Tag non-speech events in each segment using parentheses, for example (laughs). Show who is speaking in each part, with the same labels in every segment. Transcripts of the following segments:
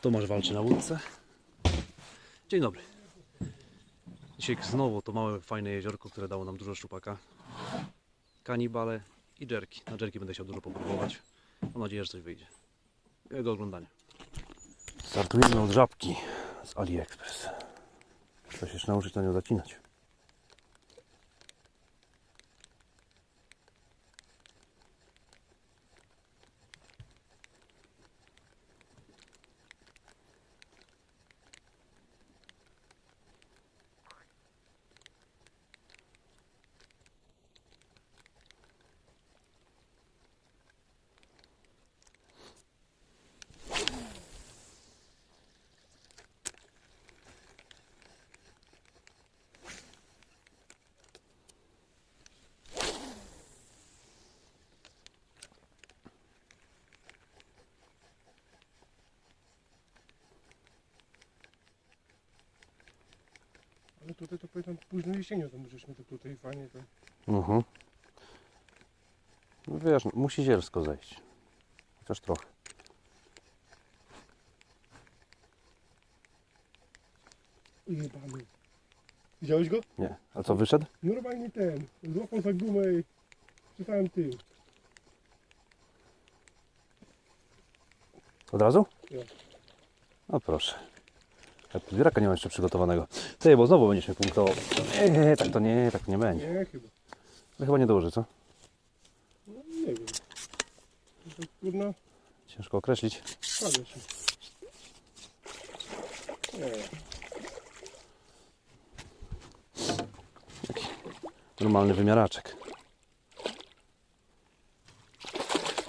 Speaker 1: Tomasz walczy na łódce. Dzień dobry. Dzisiaj znowu to małe, fajne jeziorko, które dało nam dużo szczupaka. Kanibale i dżerki. Na dżerki będę chciał dużo popróbować. Mam nadzieję, że coś wyjdzie. Miłego oglądania. Startujemy od żabki z AliExpress. Trzeba się jeszcze nauczyć na nią zacinać.
Speaker 2: Tutaj to pamiętam późno jesienią, to żeśmy to tutaj fajnie to...
Speaker 1: Mhm. No wiesz, musi zielsko zejść. Chociaż trochę.
Speaker 2: Jebany. Widziałeś go?
Speaker 1: Nie. A co, wyszedł?
Speaker 2: Normalnie ten. Złapał za gumę i przy samym tym.
Speaker 1: Od razu?
Speaker 2: Ja.
Speaker 1: No proszę. Jak podbieraka nie mam jeszcze przygotowanego. Ty, bo znowu będziesz mnie punktował. Nie, tak to nie, tak to nie będzie.
Speaker 2: Nie, chyba.
Speaker 1: No chyba nie dołoży, co?
Speaker 2: No, nie wiem. To kurna,
Speaker 1: Ciężko określić.
Speaker 2: spada się. Nie.
Speaker 1: Normalny wymiaraczek.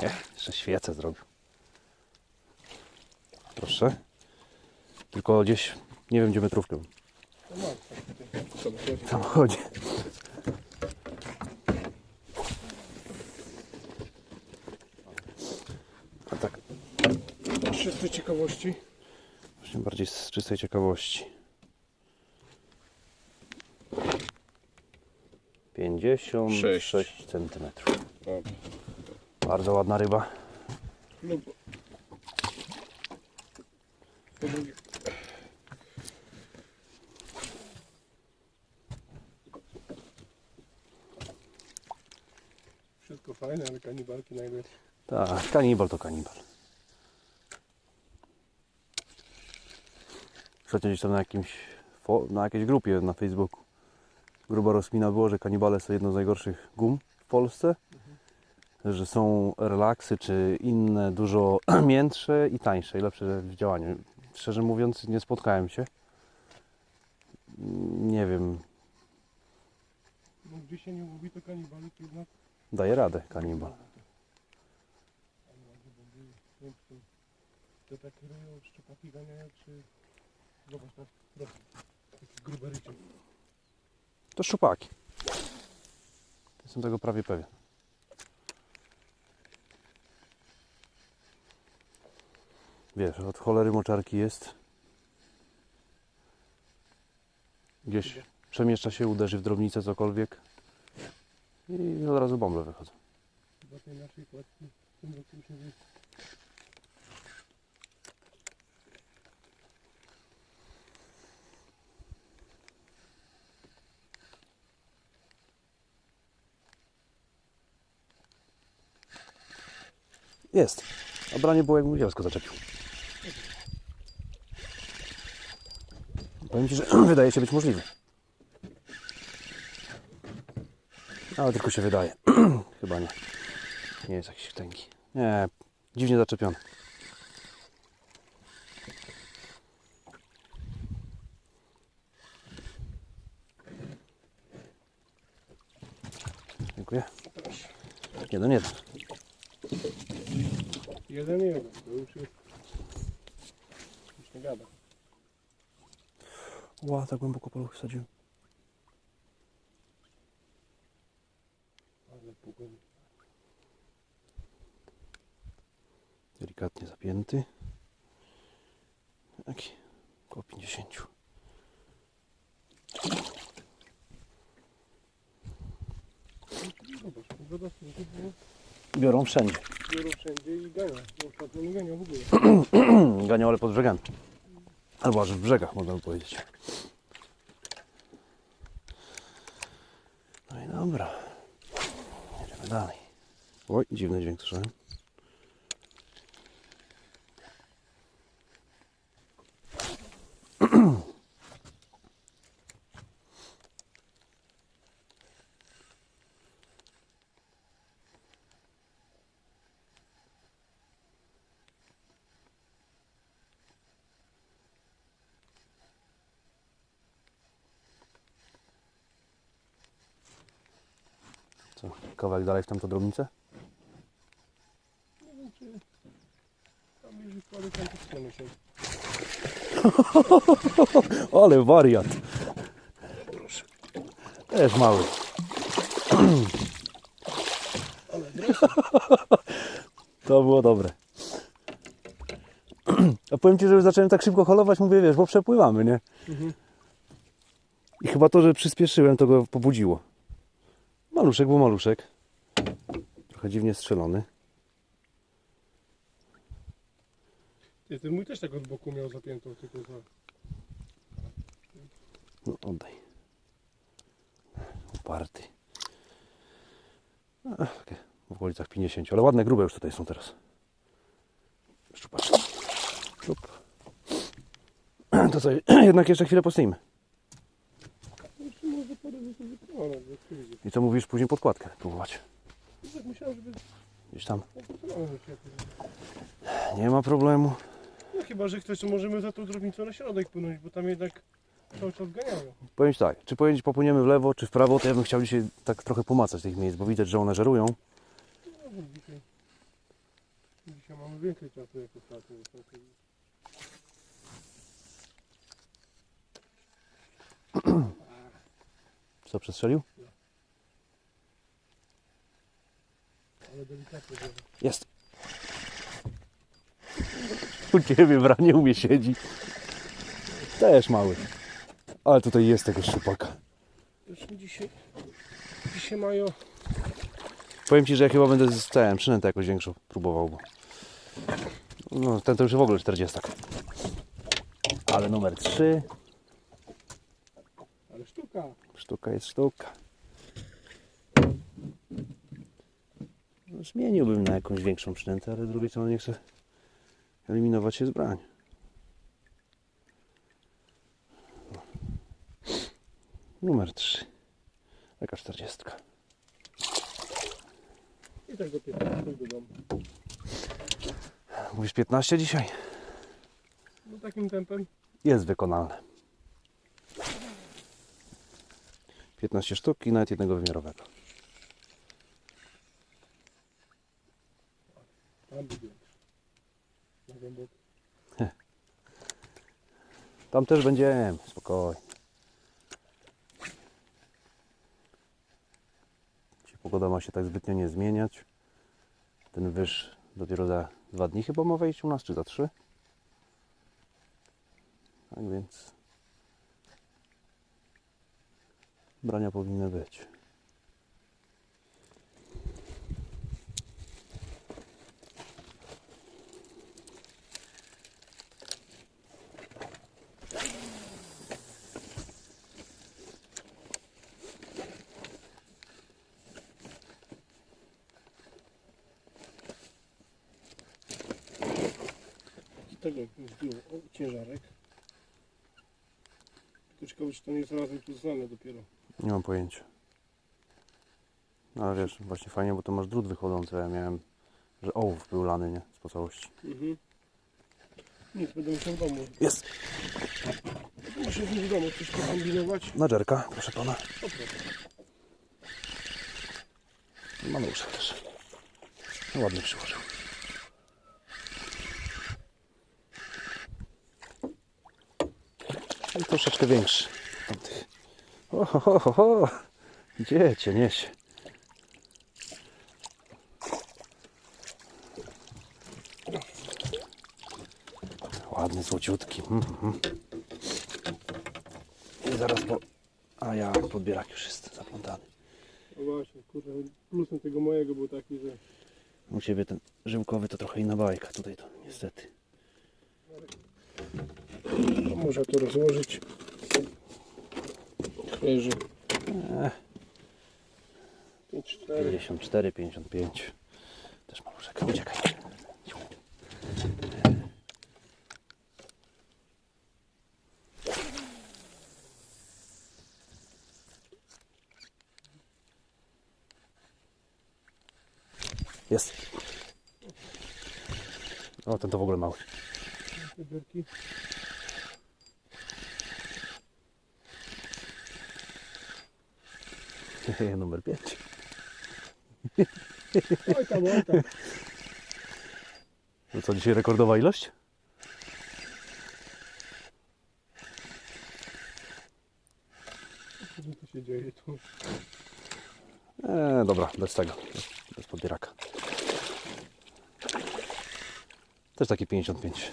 Speaker 1: Nie, jeszcze świecę zrobił. Proszę. Tylko gdzieś, nie wiem gdzie metrówkę. W samochodzie. A tak,
Speaker 2: Wszyscy ciekawości.
Speaker 1: właśnie bardziej z czystej ciekawości. 56
Speaker 2: Sześć.
Speaker 1: cm.
Speaker 2: Dobra.
Speaker 1: Bardzo ładna ryba
Speaker 2: bo... Po drugie... Wszystko fajne, ale kanibalki najlepiej.
Speaker 1: Tak, kanibal to kanibal. Ostatnio gdzieś tam na, jakimś, na jakiejś grupie na Facebooku gruba rozkmina było, że kanibale są jedną z najgorszych gum w Polsce. Że są relaksy czy inne dużo (clears throat) miętsze i tańsze i lepsze w działaniu. Szczerze mówiąc nie spotkałem się. Nie wiem,
Speaker 2: No gdzie się nie mówi to kanibale, to jednak...
Speaker 1: daje radę kanibal.
Speaker 2: To, takie ryją szczepaki ganiają, czy... Zobacz, tak, grube rycie.
Speaker 1: To szczupaki. Jestem tego prawie pewien. Wiesz, od cholery moczarki jest. Gdzieś przemieszcza się, uderzy w drobnicę, cokolwiek. I od razu bąble wychodzą.
Speaker 2: Chyba to inaczej płatki. Tym roku się wie.
Speaker 1: Jest. A branie było jakbym zielsko zaczepił. Powiem Ci, że (clears throat) wydaje się być możliwe. Ale tylko się wydaje. (clears throat) Chyba nie. Nie jest jakiś tęgi. Nie, dziwnie zaczepiony. Dziękuję. Jeden, jeden.
Speaker 2: Jeden, jeden. To już jest... Już nie gada.
Speaker 1: Ła, tak głęboko paluch wsadziłem.
Speaker 2: Ale pogoń.
Speaker 1: Delikatnie zapięty. Taki około 50.
Speaker 2: Zobacz, woda to było...
Speaker 1: Biorą wszędzie.
Speaker 2: Biorą wszędzie i gania. To nie ganiał w ogóle. (clears throat)
Speaker 1: Ganiał, ale pod brzegami. Albo aż w brzegach, można by powiedzieć. No i dobra. Jedziemy dalej. Oj, dziwny dźwięk słyszałem. Co, kawałek dalej w tamtą drobnicę?
Speaker 2: Się. (laughs)
Speaker 1: Ale wariat. Proszę. Też mały.
Speaker 2: Ale. (laughs)
Speaker 1: To było dobre. A powiem Ci, że już zacząłem tak szybko holować, mówię, wiesz, bo przepływamy, nie?
Speaker 2: Mhm.
Speaker 1: I chyba to, że przyspieszyłem, to go pobudziło. Maluszek był maluszek. Trochę dziwnie strzelony.
Speaker 2: Ty, ten mój też tak od boku miał zapiętą, tylko za...
Speaker 1: No, oddaj. Uparty. Ach, takie w okolicach 50, ale ładne, grube już tutaj są teraz. Szczupaczki. (clears throat) To co, (clears throat) jednak jeszcze chwilę postoimy.
Speaker 2: Jeszcze może parę rzeczy wykonane, bo jak widzisz.
Speaker 1: I co mówisz, później podkładkę próbować.
Speaker 2: No.
Speaker 1: Gdzieś tam.
Speaker 2: No.
Speaker 1: Nie ma problemu.
Speaker 2: No chyba, że chcesz, to możemy za tą drobnicą na środek płynąć, bo tam jednak cały czas ganiają.
Speaker 1: Powiem Ci tak, czy pojęć popłyniemy w lewo, czy w prawo, to ja bym chciał dzisiaj tak trochę pomacać tych miejsc, bo widać, że one żerują.
Speaker 2: No, dzisiaj... Dzisiaj mamy więcej czasu jak ostatnio. (clears throat)
Speaker 1: Co przestrzelił?
Speaker 2: Ale delikatnie było.
Speaker 1: Jest. U Ciebie w ranie u mnie siedzi. Też mały. Ale tutaj jest tego szczupaka.
Speaker 2: Już dzisiaj... Dzisiaj mają...
Speaker 1: Powiem Ci, że ja chyba będę z tym przynętę jakoś większą próbował, bo... No, ten to już w ogóle 40. Ale numer 3.
Speaker 2: Ale sztuka.
Speaker 1: Sztuka jest sztuka. Zmieniłbym na jakąś większą przynętę, ale z drugiej strony nie chcę eliminować się z brań. Numer 3. Jaka 40.
Speaker 2: I tak do 15 do domu.
Speaker 1: Mówisz 15 dzisiaj?
Speaker 2: No takim tempem.
Speaker 1: Jest wykonalne. 15 sztuk i nawet jednego wymiarowego.
Speaker 2: Tam
Speaker 1: też będziemy, spokojnie. Dzisiaj pogoda ma się tak zbytnio nie zmieniać. Ten wyż dopiero za dwa dni chyba ma wejść u nas, czy za trzy. Tak więc brania powinny być.
Speaker 2: Tego zdjął ciężarek. Tylko ciekawe, czy to nie jest razem tu znane dopiero.
Speaker 1: Nie mam pojęcia. No ale wiesz, właśnie fajnie, bo to masz drut wychodzący, a ja miałem, że ołów był lany, nie? Z po całości.
Speaker 2: Mhm. Nic, będę musiał w domu.
Speaker 1: Jest!
Speaker 2: Muszę w domu coś pokombinować.
Speaker 1: Na dżerka, proszę pana.
Speaker 2: Dobra.
Speaker 1: Manuszek też. No, ładnie przyłożył. I troszeczkę większy. Tamtych. O, ho, ho, ho, ho. Gdzie cię niesie? Ładny, złociutki. Mhm, mhm. I zaraz po... A ja, podbierak już jest zaplątany.
Speaker 2: No właśnie, kurde, plusem tego mojego był taki, że
Speaker 1: U Ciebie ten żyłkowy to trochę inna bajka. Tutaj to niestety.
Speaker 2: To można to rozłożyć. Leży.
Speaker 1: Eee,
Speaker 2: 5, 4.
Speaker 1: 54, 55. Też maluszek. Uciekaj. Jest. O, ten to w ogóle mały. Numer 5.
Speaker 2: Oj tam, oj tam.
Speaker 1: No co, dzisiaj rekordowa ilość?
Speaker 2: Co tu się dzieje tu?
Speaker 1: Eee, dobra, bez tego. Bez, bez podbieraka. Też taki 55.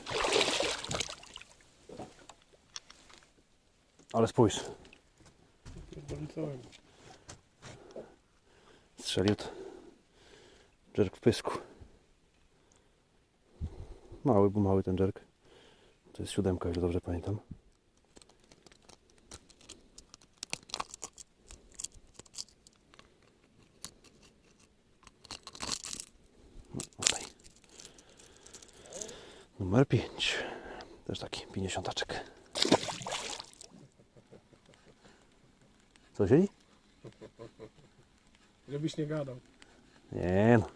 Speaker 1: Ale spójrz, to. Jerk w pysku. Mały, był mały ten jerk. To jest siódemka, jeżeli dobrze pamiętam. No. Numer 5. Też taki 50 -aczek. Co siedzi?
Speaker 2: Żebyś nie gadał.
Speaker 1: Nie no.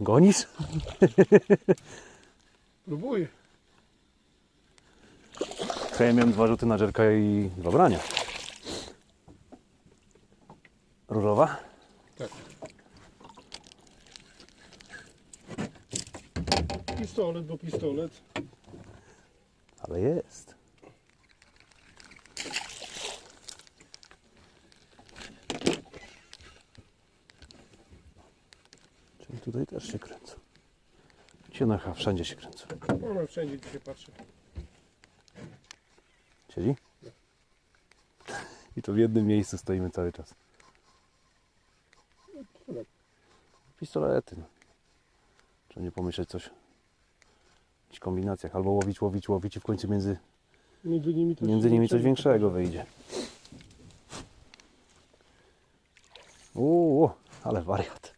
Speaker 1: Gonisz? (laughs)
Speaker 2: Próbuję.
Speaker 1: To ja miałem dwa rzuty na żerka i dwa brania. Różowa?
Speaker 2: Tak. Pistolet, bo pistolet.
Speaker 1: Ale jest. Tutaj też się kręcą. Cienocha, wszędzie się kręcą.
Speaker 2: Ona wszędzie gdzie się patrzy.
Speaker 1: Siedzi? I to w jednym miejscu stoimy cały czas.
Speaker 2: Pistolet.
Speaker 1: Pistolety. No. Trzeba nie pomyśleć coś. Jakichś kombinacjach. Albo łowić, łowić, łowić i w końcu między,
Speaker 2: Między nimi coś,
Speaker 1: między nimi coś większego wyjdzie. Uuu, ale wariat.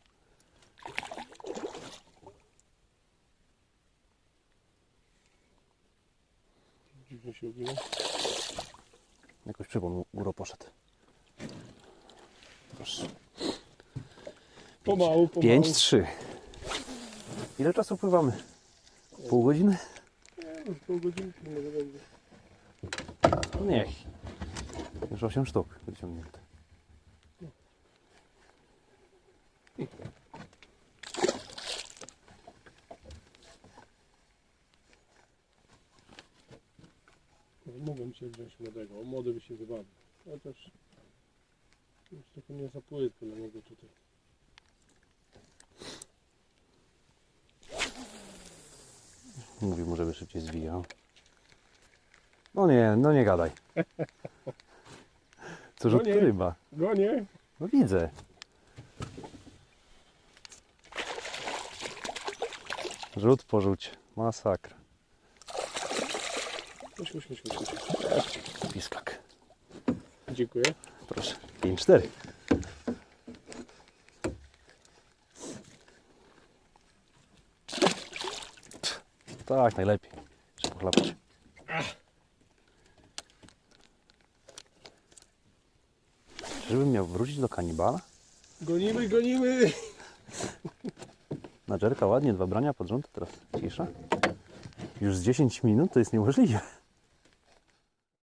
Speaker 2: Dziwnie się ugina.
Speaker 1: Jakoś przypomniał, góro poszedł. Proszę.
Speaker 2: Pomału, pomału.
Speaker 1: 5, 3. Ile czasu pływamy? Pół godziny?
Speaker 2: Nie, no, z pół godzinki może będzie.
Speaker 1: Niech. Już 8 sztuk wyciągnięte.
Speaker 2: Mógłbym się wziąć młodego. Młody by się wybawił. Chociaż już trochę nie za płytko dla niego tutaj.
Speaker 1: Mówił mu, żeby szybciej zwijał. No nie, no nie gadaj. Co rzut
Speaker 2: No
Speaker 1: ryba.
Speaker 2: Gonię!
Speaker 1: No widzę. Rzut po rzucie. Masakra.
Speaker 2: Chodź, chodź, chodź, chodź.
Speaker 1: Piskak.
Speaker 2: Dziękuję.
Speaker 1: Proszę. 5-4. Tak, najlepiej. Trzeba pochlapać. Żebym miał wrócić do kanibala?
Speaker 2: Gonimy, gonimy!
Speaker 1: Na Jerka ładnie, dwa brania pod rząd, teraz cisza. Już z 10 minut to jest niemożliwe.